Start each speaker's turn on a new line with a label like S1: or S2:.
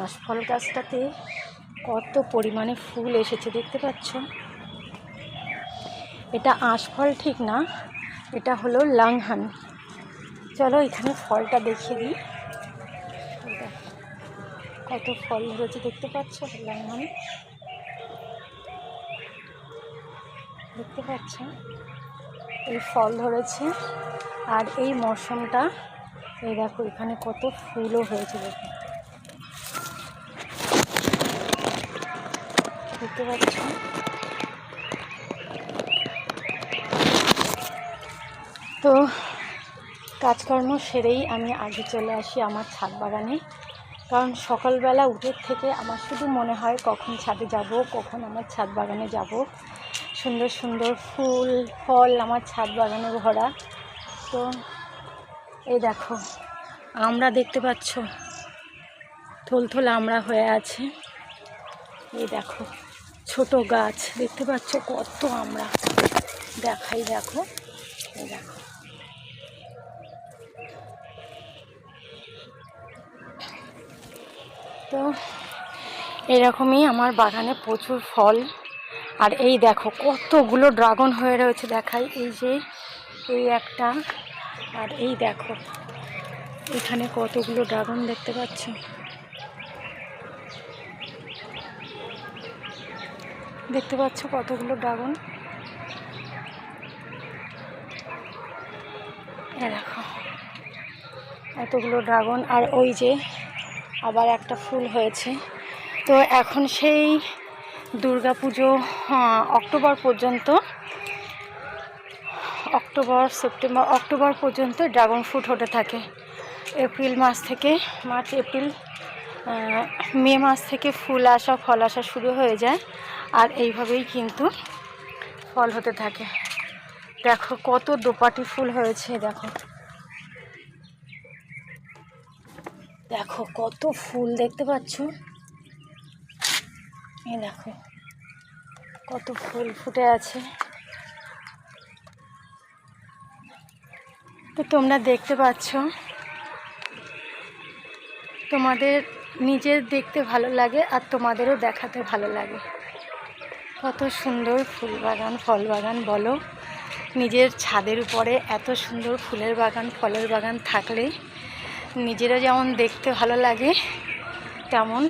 S1: আশফল গাছটাতে কত পরিমাণে ফুল এসেছে দেখতে পাচ্ছ এটা আশফল ঠিক না, এটা হলো লাংহান চলো এখানে ফলটা দেখিয়ে দিই। কত ফল ধরেছে দেখতে পাচ্ছ? লাংহান দেখতে পাচ্ছ এই ফল ধরেছে, আর এই মরশুমটা এই দেখো এখানে কত ফুলও হয়েছে দেখো। দেখতে পাচ্ছ তো কাজকর্ম সেরেই আমি আগে চলে আসি আমার ছাদ বাগানে। কারণ সকালবেলা উঠে থেকে আমার শুধু মনে হয় কখন ছাদে যাব, কখন আমার ছাদ বাগানে যাব। সুন্দর সুন্দর ফুল, ফল আমার ছাদ বাগানে ভরা। তো এই দেখো, আমরা দেখতে পাচ্ছ? থলথল আমরা হয়ে আছে। এই দেখো। ছোট গাছ, দেখতে পাচ্ছ কত আমরা। দেখাই, দেখো। দেখো। তো এরকমই আমার বাগানে প্রচুর ফল। আর এই দেখো, কতগুলো ড্রাগন হয়ে রয়েছে, দেখাই। এই যে, এই একটা। আর এই দেখো, এখানে কতগুলো ড্রাগন দেখতে পাচ্ছ? দেখতে পাচ্ছ কতগুলো ড্রাগন? দেখো এতগুলো ড্রাগন। আর ওই যে আবার একটা ফুল হয়েছে। তো এখন সেই দুর্গা পুজো হ্যাঁ, অক্টোবর পর্যন্ত অক্টোবর সেপ্টেম্বর অক্টোবর পর্যন্ত ড্রাগন ফ্রুট হতে থাকে। এপ্রিল মাস থেকে মার্চ এপ্রিল মে মাস থেকে ফুল আসা, ফল আসা শুরু হয়ে যায় আর এইভাবেই কিন্তু ফল হতে থাকে। দেখো কত দোপাটি ফুল হয়েছে, দেখো। দেখো কত ফুল দেখতে পাচ্ছ? এই দেখো, কত ফুল ফুটে আছে। তো তোমরা দেখতে পাচ্ছ, তোমাদের নিজের দেখতে ভালো লাগে আর তোমাদেরও দেখাতে ভালো লাগে। কত সুন্দর ফুল বাগান, ফল বাগান, বলো। নিজের ছাদের উপরে এত সুন্দর ফুলের বাগান, ফলের বাগান থাকলে নিজেরা যেমন দেখতে ভালো লাগে, তেমন